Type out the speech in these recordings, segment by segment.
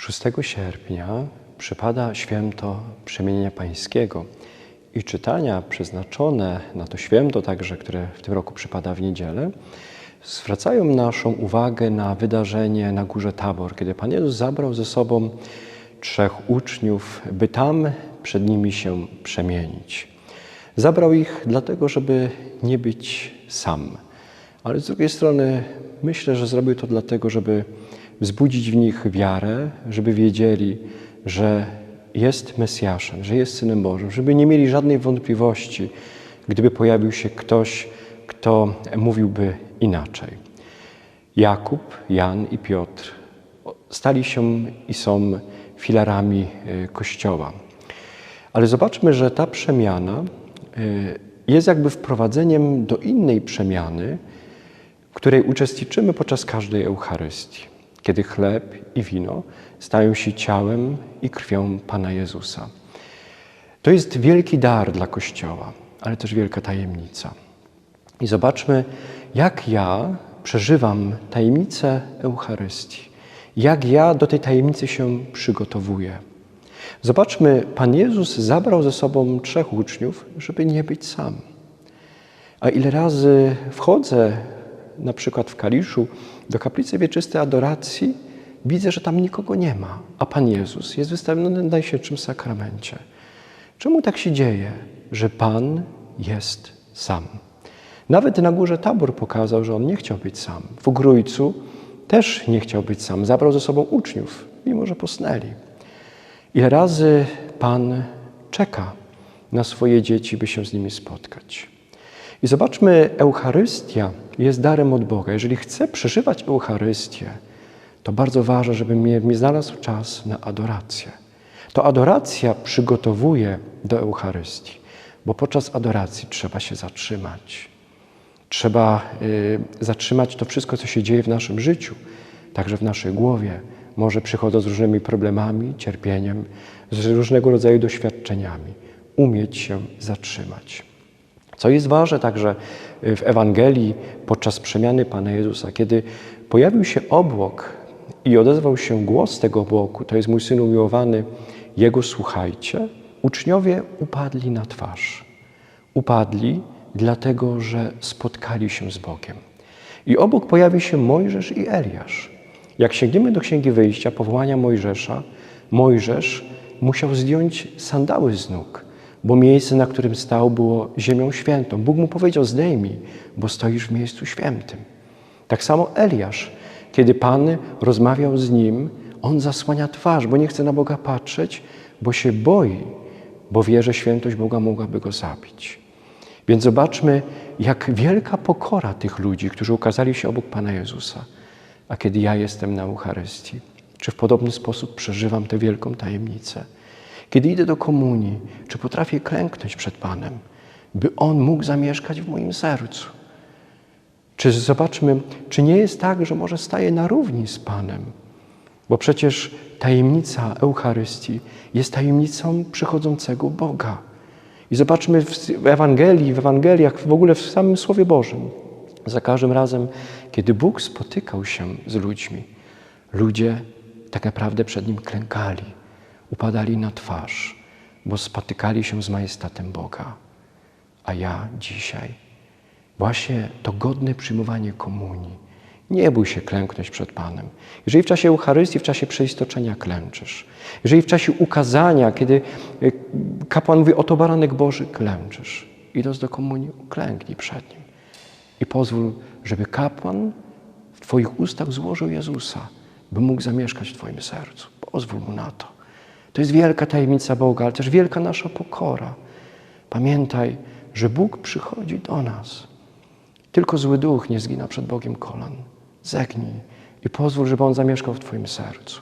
6 sierpnia przypada święto Przemienienia Pańskiego i czytania przeznaczone na to święto, także które w tym roku przypada w niedzielę, zwracają naszą uwagę na wydarzenie na górze Tabor, kiedy Pan Jezus zabrał ze sobą trzech uczniów, by tam przed nimi się przemienić. Zabrał ich dlatego, żeby nie być sam. Ale z drugiej strony myślę, że zrobił to dlatego, żeby wzbudzić w nich wiarę, żeby wiedzieli, że jest Mesjaszem, że jest Synem Bożym, żeby nie mieli żadnej wątpliwości, gdyby pojawił się ktoś, kto mówiłby inaczej. Jakub, Jan i Piotr stali się i są filarami y, Kościoła. Ale zobaczmy, że ta przemiana y, jest jakby wprowadzeniem do innej przemiany, w której uczestniczymy podczas każdej Eucharystii, kiedy chleb i wino stają się ciałem i krwią Pana Jezusa. To jest wielki dar dla Kościoła, ale też wielka tajemnica. I zobaczmy, jak ja przeżywam tajemnicę Eucharystii, jak ja do tej tajemnicy się przygotowuję. Zobaczmy, Pan Jezus zabrał ze sobą trzech uczniów, żeby nie być sam. A ile razy wchodzę, na przykład w Kaliszu, do kaplicy wieczystej adoracji, widzę, że tam nikogo nie ma, a Pan Jezus jest wystawiony na Najświętszym Sakramencie. Czemu tak się dzieje, że Pan jest sam? Nawet na górze Tabor pokazał, że On nie chciał być sam. W Ugrójcu też nie chciał być sam. Zabrał ze sobą uczniów, mimo że posnęli. Ile razy Pan czeka na swoje dzieci, by się z nimi spotkać. I zobaczmy, Eucharystia jest darem od Boga. Jeżeli chcę przeżywać Eucharystię, to bardzo ważne, żebym mi, mi znalazł czas na adorację. To adoracja przygotowuje do Eucharystii, bo podczas adoracji trzeba się zatrzymać. Trzeba y, zatrzymać to wszystko, co się dzieje w naszym życiu, także w naszej głowie. Może przychodzą z różnymi problemami, cierpieniem, z różnego rodzaju doświadczeniami. Umieć się zatrzymać. Co jest ważne także w Ewangelii podczas przemiany Pana Jezusa, kiedy pojawił się obłok i odezwał się głos tego obłoku, to jest mój Syn umiłowany, Jego słuchajcie, uczniowie upadli na twarz. Upadli, dlatego że spotkali się z Bogiem. I obok pojawi się Mojżesz i Eliasz. Jak sięgniemy do Księgi Wyjścia, powołania Mojżesza, Mojżesz musiał zdjąć sandały z nóg, bo miejsce, na którym stał, było ziemią świętą. Bóg mu powiedział: Zdejmij, bo stoisz w miejscu świętym. Tak samo Eliasz, kiedy Pan rozmawiał z nim, on zasłania twarz, bo nie chce na Boga patrzeć, bo się boi, bo wie, że świętość Boga mogłaby go zabić. Więc zobaczmy, jak wielka pokora tych ludzi, którzy ukazali się obok Pana Jezusa. A kiedy ja jestem na Eucharystii, czy w podobny sposób przeżywam tę wielką tajemnicę? Kiedy idę do komunii, czy potrafię klęknąć przed Panem, by On mógł zamieszkać w moim sercu? Czy zobaczmy, czy nie jest tak, że może staję na równi z Panem? Bo przecież tajemnica Eucharystii jest tajemnicą przychodzącego Boga. I zobaczmy w Ewangelii, w Ewangeliach, w ogóle w samym Słowie Bożym. Za każdym razem, kiedy Bóg spotykał się z ludźmi, ludzie tak naprawdę przed Nim klękali, upadali na twarz, bo spotykali się z majestatem Boga. A ja dzisiaj, właśnie to godne przyjmowanie komunii, nie bój się klęknąć przed Panem. Jeżeli w czasie Eucharystii, w czasie przeistoczenia klęczysz, jeżeli w czasie ukazania, kiedy e, kapłan mówi, oto baranek Boży, klęczysz, idąc do komunii, klęknij przed Nim i pozwól, żeby kapłan w Twoich ustach złożył Jezusa, by mógł zamieszkać w Twoim sercu. Pozwól Mu na to. To jest wielka tajemnica Boga, ale też wielka nasza pokora. Pamiętaj, że Bóg przychodzi do nas. Tylko zły duch nie zgina przed Bogiem kolan. Zegnij i pozwól, żeby On zamieszkał w Twoim sercu.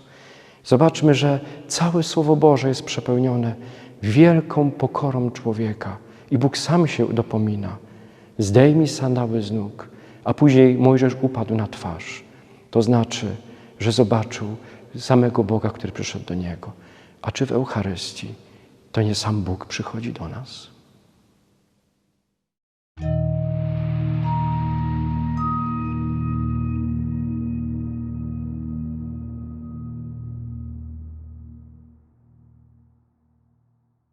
Zobaczmy, że całe Słowo Boże jest przepełnione wielką pokorą człowieka i Bóg sam się dopomina. Zdejmij sandały z nóg, a później Mojżesz upadł na twarz. To znaczy, że zobaczył samego Boga, który przyszedł do niego. A czy w Eucharystii to nie sam Bóg przychodzi do nas?